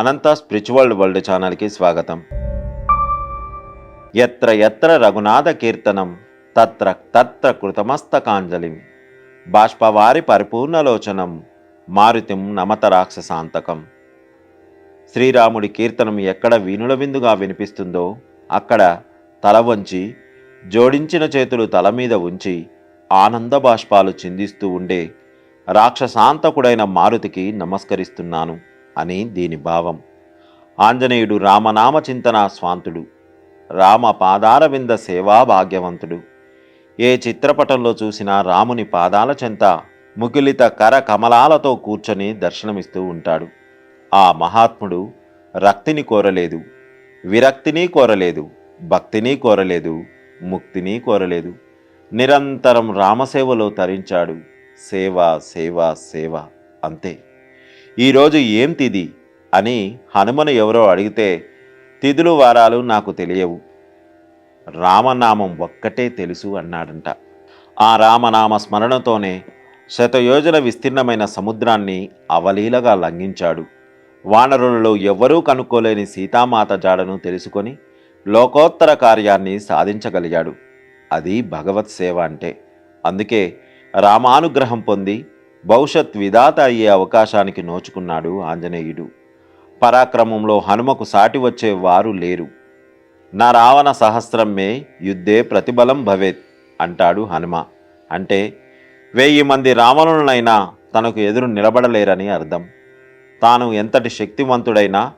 అనంత spiritual world ఛానల్కి స్వాగతం. ఎత్ర ఎత్ర రఘునాథ కీర్తనం తత్ర తత్ర కృతమస్తకాంజలిం బాష్పవారి పరిపూర్ణలోచనం మారుతిం నమత రాక్షసాంతకం. శ్రీరాముడి కీర్తనం ఎక్కడ వీణుల విందుగా వినిపిస్తుందో అక్కడ తల వంచి జోడించిన చేతులు తల మీద ఉంచి ఆనంద బాష్పాలు చిందిస్తూ ఉండే రాక్షసాంతకుడైన మారుతికి నమస్కరిస్తున్నాను. అని దీని భావం. ఆంజనేయుడు రామనామ చింతన స్వాంతుడు. రామ పాదారవింద సేవా భాగ్యవంతుడు. ఏ చిత్రపటంలో చూసినా రాముని పాదాల చెంత ముగిలిత కర కమలాలతో కూర్చొని దర్శనమిస్తూ ఉంటాడు. ఆ మహాత్ముడు రక్తిని కోరలేదు విరక్తిని కోరలేదు భక్తిని కోరలేదు ముక్తిని కోరలేదు. నిరంతరం రామసేవలో తరించాడు. సేవ సేవ సేవ అంతే. ఈరోజు ఏం తిది? అని హనుమను ఎవరో అడిగితే తిథులు వారాలు నాకు తెలియవు. రామనామం ఒక్కటే తెలుసు అన్నాడంట. ఆ రామనామ స్మరణతోనే శతయోజన విస్తీర్ణమైన సముద్రాన్ని అవలీలగా లంఘించాడు. వానరులలో ఎవ్వరూ కనుక్కోలేని సీతామాత జాడను తెలుసుకొని లోకోత్తర కార్యాన్ని సాధించగలిగాడు. అది భగవత్ సేవ అంటే. అందుకే రామానుగ్రహం పొంది భవిష్యత్ విధాత అయ్యే అవకాశానికి నోచుకున్నాడు ఆంజనేయుడు. పరాక్రమంలో హనుమకు సాటి వచ్చే వారు లేరు. నా రావణ సహస్రమే యుద్ధే ప్రతిబలం భవేత్ అంటాడు హనుమ. అంటే వెయ్యి మంది రావణులనైనా తనకు ఎదురు నిలబడలేరని అర్థం. తాను ఎంతటి శక్తివంతుడైనా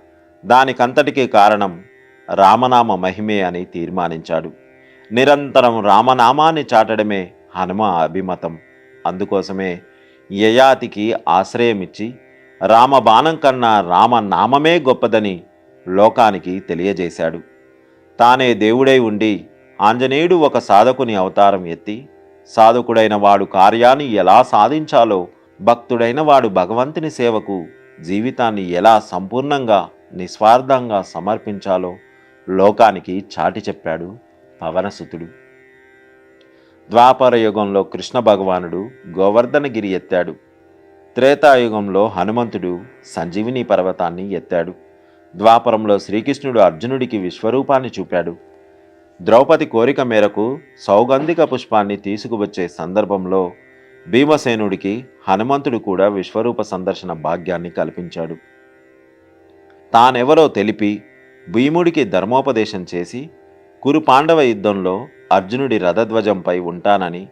దానికంతటికీ కారణం రామనామ మహిమే అని తీర్మానించాడు. నిరంతరం రామనామాన్ని చాటడమే హనుమ అభిమతం. అందుకోసమే యయాతికి ఆశ్రయమిచ్చి రామబాణం కన్నా రామనామమే గొప్పదని లోకానికి తెలియజేశాడు. తానే దేవుడై ఉండి ఆంజనేయుడు ఒక సాధకుని అవతారం ఎత్తి సాధకుడైన వాడు కార్యాన్ని ఎలా సాధించాలో భక్తుడైన వాడు భగవంతుని సేవకు జీవితాన్ని ఎలా సంపూర్ణంగా నిస్వార్థంగా సమర్పించాలో లోకానికి చాటి చెప్పాడు పవనసుతుడు. ద్వాపర యుగంలో కృష్ణ భగవానుడు గోవర్ధనగిరి ఎత్తాడు. త్రేతాయుగంలో హనుమంతుడు సంజీవిని పర్వతాన్ని ఎత్తాడు. ద్వాపరంలో శ్రీకృష్ణుడు అర్జునుడికి విశ్వరూపాన్ని చూపాడు. ద్రౌపది కోరిక మేరకు సౌగంధిక పుష్పాన్ని తీసుకువచ్చే సందర్భంలో భీమసేనుడికి హనుమంతుడు కూడా విశ్వరూప సందర్శన భాగ్యాన్ని కల్పించాడు. తానెవరో తెలిపి భీముడికి ధర్మోపదేశం చేసి కురు పాండవ యుద్ధంలో అర్జునుడి రథధ్వజంపై ఉంటానని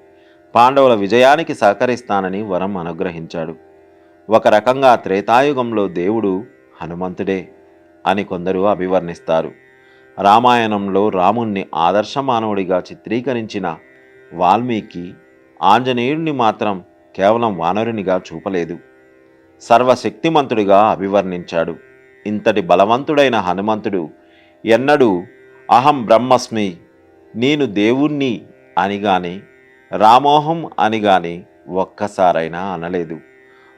పాండవుల విజయానికి సహకరిస్తానని వరం అనుగ్రహించాడు. ఒక రకంగా త్రేతాయుగంలో దేవుడు హనుమంతుడే అని కొందరు అభివర్ణిస్తారు. రామాయణంలో రాముణ్ణి ఆదర్శ మానవుడిగా చిత్రీకరించిన వాల్మీకి ఆంజనేయుడిని మాత్రం కేవలం వానరునిగా చూపలేదు. సర్వశక్తిమంతుడిగా అభివర్ణించాడు. ఇంతటి బలవంతుడైన హనుమంతుడు ఎన్నడూ అహం బ్రహ్మస్మి నేను దేవుణ్ణి అనిగాని రామోహం అనిగాని ఒక్కసారైనా అనలేదు.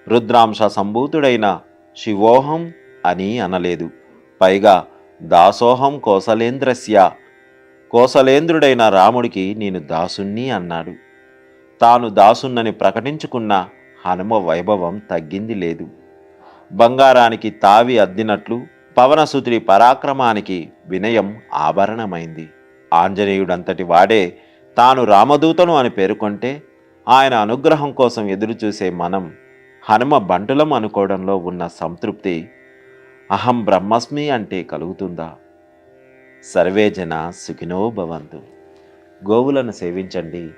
రుద్రాంశ సంభూతుడైన శివోహం అని అనలేదు. పైగా దాసోహం కోసలేంద్రస్య కోసలేంద్రుడైన రాముడికి నేను దాసుణ్ణి అన్నాడు. తాను దాసున్నని ప్రకటించుకున్న హనుమ వైభవం తగ్గింది లేదు. బంగారానికి తావి అద్దినట్లు పవనసుతుడి పరాక్రమానికి వినయం ఆభరణమైంది. ఆంజనేయుడంతటి వాడే తాను రామదూతను అని పేర్కొంటే ఆయన అనుగ్రహం కోసం ఎదురుచూసే మనం హనుమ బంటులం అనుకోవడంలో ఉన్న సంతృప్తి అహం బ్రహ్మస్మి అంటే కలుగుతుందా? సర్వే జన సుఖినో భవంతు. గోవులను సేవించండి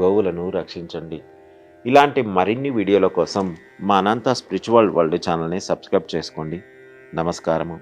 గోవులను రక్షించండి. ఇలాంటి మరిన్ని వీడియోల కోసం మా అనంత స్పిరిచువల్ వరల్డ్ ఛానల్ని సబ్స్క్రైబ్ చేసుకోండి. నమస్కారము.